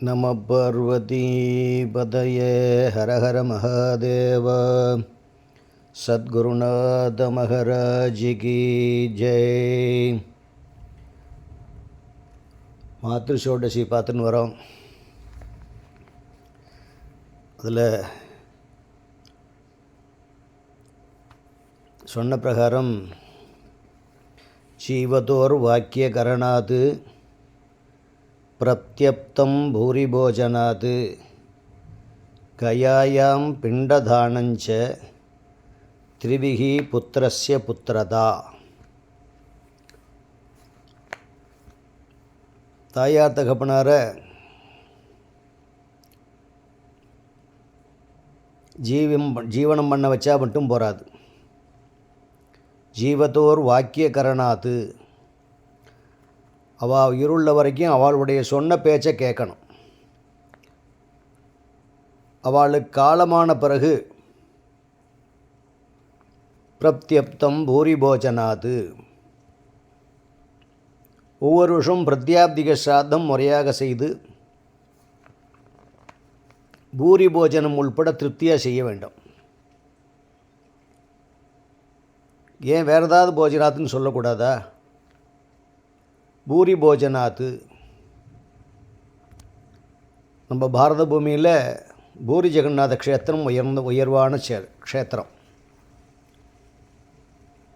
நம பார்வதீபதயே ஹர ஹர மகாதேவ சத்குருநாத மகராஜிகி ஜெய் மாத்ரு ஷோடசி பார்த்துன்னு வரோம் அதில் சொன்ன பிரகாரம் ஜீவதோர் வாக்கிய கரணாது பிரத்யப்தம் பூரிபோஜனாத் கயாயாம் பிண்டதானஞ்ச திரிபிகி புத்திரஸ்ய புத்திரதா தாயார் தகப்பனார ஜீவம் ஜீவனம் பண்ண வச்சா மட்டும் போராது ஜீவத்தோர் வாக்கியகரணாத்து அவள் இருள்ள வரைக்கும் அவளுடைய சொன்ன பேச்சை கேட்கணும். அவளுக்கு காலமான பிறகு பிரத்யப்தம் பூரி போஜனாது ஒவ்வொரு வருஷம் பிரத்யாப்திக சாதம் முறையாக செய்து பூரி போஜனம் உள்பட திருப்தியாக செய்ய வேண்டும். ஏன் வேறு ஏதாவது போஜனாத்துன்னு சொல்லக்கூடாதா? பூரி போஜனாத்து. நம்ம பாரத பூமியில் பூரி ஜெகநாத க்ஷேத்திரம் உயர்ந்த உயர்வான சே க்ஷேத்திரம்.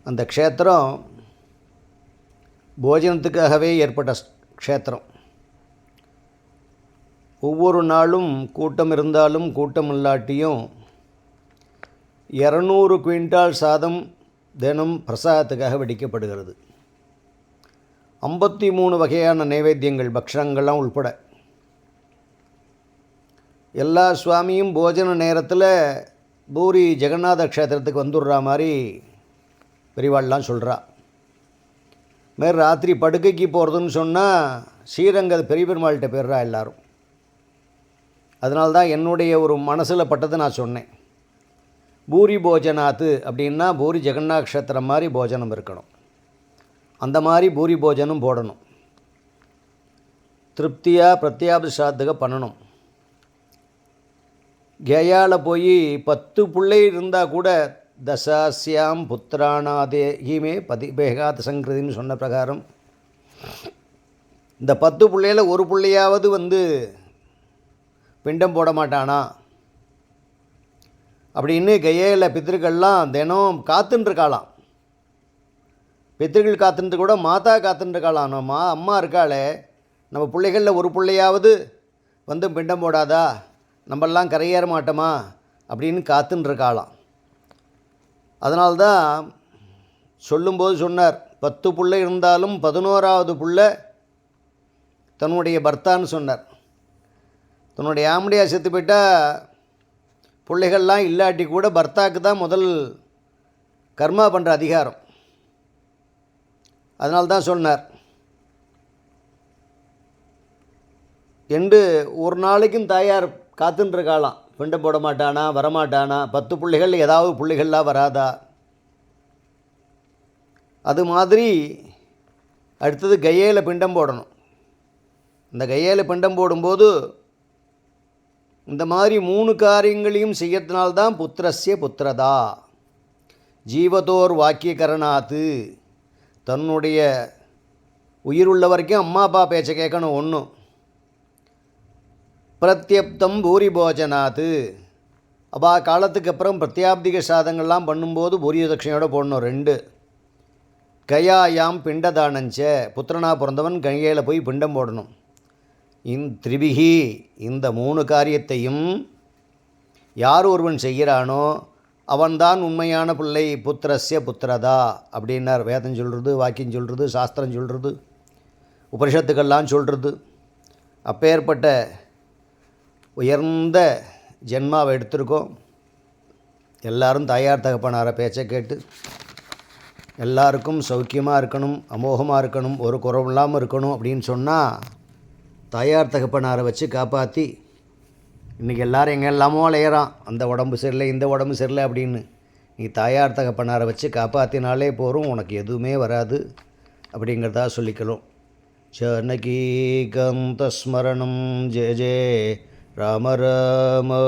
அந்த க்ஷேத்திரம் போஜனத்துக்காகவே ஏற்பட்ட க்ஷேத்திரம். ஒவ்வொரு நாளும் கூட்டம் இருந்தாலும் கூட்டம் இல்லாட்டியும் இரநூறு குவிண்டால் சாதம் தினம் பிரசாதத்துக்காக வெடிக்கப்படுகிறது. ஐம்பத்தி மூணு வகையான நைவேத்தியங்கள் பக்ஷங்கள்லாம் உள்பட. எல்லா சுவாமியும் போஜன நேரத்தில் பூரி ஜெகநாத க்ஷேத்திரத்துக்கு வந்துடுறா மாதிரி பெரிவாள்லாம் சொல்கிறா மாரி ராத்திரி படுக்கைக்கு போகிறதுன்னு சொன்னால் ஸ்ரீரங்க பெரிய பெருமாள்கிட்ட போயிடுறா எல்லாரும். அதனால்தான் என்னுடைய ஒரு மனசில் பட்டதை நான் சொன்னேன். பூரி போஜனாத்து அப்படின்னா பூரி ஜெகநாத க்ஷேத்திரம் மாதிரி போஜனம் இருக்கணும். அந்த மாதிரி பூரி போஜனம் போடணும். திருப்தியாக பிரத்யாபிஷாத்துக பண்ணணும். கயாவில் போய் பத்து பிள்ளை இருந்தால் கூட தசாசியாம் புத்திரானாதே பதி பதிபேகாத் சங்கிருதின்னு சொன்ன பிரகாரம் இந்த பத்து பிள்ளையில் ஒரு பிள்ளையாவது வந்து பிண்டம் போட மாட்டானா? அப்படின்னு கையில் பித்திருக்கள்லாம் தினம் காத்துன்ருக்காளாம் பித்திருக்கள் காத்துட்டு கூட மாதா காத்துட்டுருக்காளாம் நம்ம மா அம்மா இருக்காளே. நம்ம பிள்ளைகளில் ஒரு பிள்ளையாவது வந்து பிண்டம் போடாதா? நம்மெல்லாம் கரையேற மாட்டோமா? அப்படின்னு காத்துன்ருக்காளாம் அதனால்தான் சொல்லும்போது சொன்னார் பத்து பிள்ளை இருந்தாலும் பதினோராவது பிள்ளை தன்னுடைய பர்த்தான்னு சொன்னார். தன்னுடைய ஆம்படியாக செத்து போயிட்டால் பிள்ளைகள்லாம் இல்லாட்டி கூட பர்த்தாக்கு தான் முதல் கர்மா பண்ணுற அதிகாரம். அதனால தான் சொன்னார். என்று ஒரு நாளைக்கும் தாயார் காத்துன்ருக்காளாம் பிண்டம் போட மாட்டானா வரமாட்டானா பத்து பிள்ளைகள் ஏதாவது பிள்ளைகள்லாம் வராதா? அது மாதிரி அடுத்தது கையில் பிண்டம் போடணும். இந்த கையில் பிண்டம் போடும்போது இந்த மாதிரி மூணு காரியங்களையும் செய்யறதுனால்தான் புத்திரஸ்ய புத்திரதா. ஜீவதோர் வாக்கியகரணாத்து. தன்னுடைய உயிருள்ள வரைக்கும் அம்மா அப்பா பேச்சை கேட்கணும் ஒன்றும் பிரத்யப்தம் பூரி போஜனாத்து. அப்பா காலத்துக்கு அப்புறம் பிரத்யாப்திக சாதங்கள்லாம் பண்ணும்போது பூரிய தட்சணையோட போடணும் ரெண்டு. கயாயாம் பிண்டதானஞ்ச புத்திரனா பிறந்தவன் கங்கையில் போய் பிண்டம் போடணும். இந் திரிபிகி இந்த மூணு காரியத்தையும் யார் ஒருவன் செய்கிறானோ அவன்தான் உண்மையான பிள்ளை புத்திரஸ்ய புத்திரதா அப்படின்னார். வேதம் சொல்கிறது வாக்கியம் சொல்கிறது சாஸ்திரம் சொல்கிறது உபனிஷத்துக்கெல்லாம் சொல்கிறது அப்பேற்பட்ட உயர்ந்த ஜென்மாவை எடுத்திருக்கோம். எல்லாரும் தாயார் தகப்பனார பேச்சை கேட்டு எல்லாருக்கும் சௌக்கியமாக இருக்கணும் அமோகமாக இருக்கணும் ஒரு குறவு இல்லாமல் இருக்கணும் அப்படின்னு சொன்னால் தாயார் தகப்பனாரை வச்சு காப்பாற்றி இன்றைக்கி எல்லோரும் எங்கே எல்லாமோ அலையிறான். அந்த உடம்பு சரியில்லை இந்த உடம்பு சரியில்லை அப்படின்னு. நீ தாயார் தகப்பனாரை வச்சு காப்பாற்றினாலே போகிறோம் உனக்கு எதுவுமே வராது அப்படிங்கிறதா சொல்லிக்கலும் ஜானகி கந்த ஸ்மரணம் ஜெ ஜே ராம ராம.